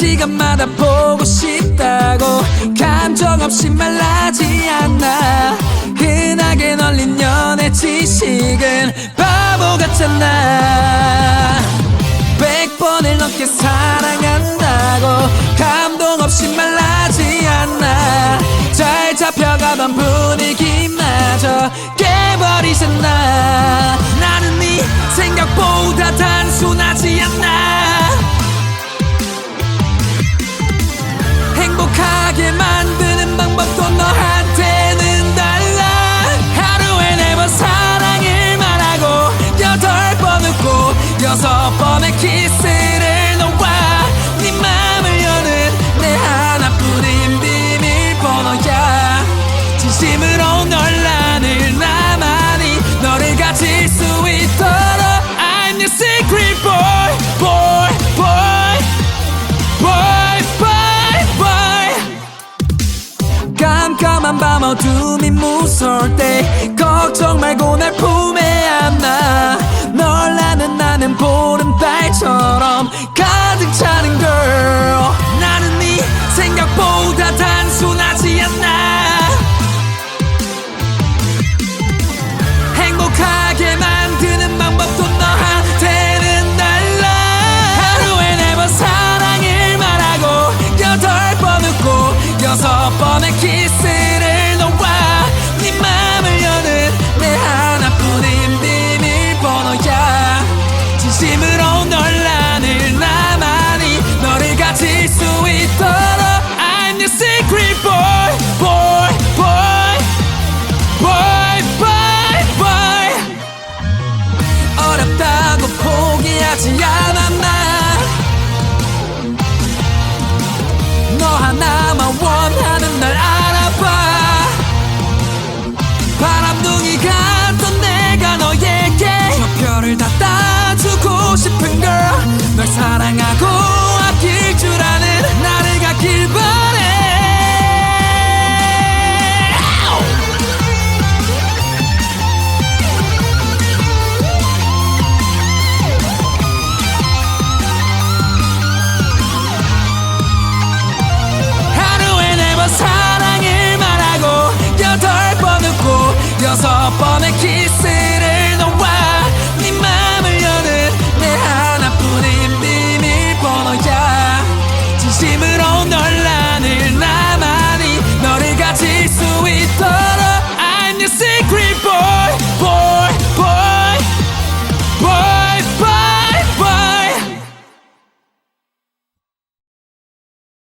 시간마다 보고 싶다고 감정 없이 말하지 않나 흔하게 널린 연애 지식은 바보 같잖아. 백 번을 넘게 사랑한다고 감동 없이 말하지 않나 잘 잡혀가던 분위기마저 깨버리잖아. 나는 네 생각보다 단 키스를 너와 네 맘을 여는 내 하나뿐인 비밀번호야. 진심으로 널 나를 나만이 너를 가질 수 있도록 I'm your secret boy boy boy boy boy boy. 깜깜한 밤 어둠이 무서울 때 걱정 말고 날 품에 안아 가득 차는 girl. 나는 네 생각보다 단순하지 않나. 행복하게 만드는 방법도 너한테는 달라. 하루에 네 번 사랑을 말하고 여덟 번 웃고 여섯 번의 키스를 너와 네 맘을 여는 내 하나뿐인 비밀번호야. 진심으 널 사랑하고 아낄 줄 아는 나를 갖길 바래. 하루에 네 번 사랑을 말하고 여덟 번 웃고 여섯 번의 키스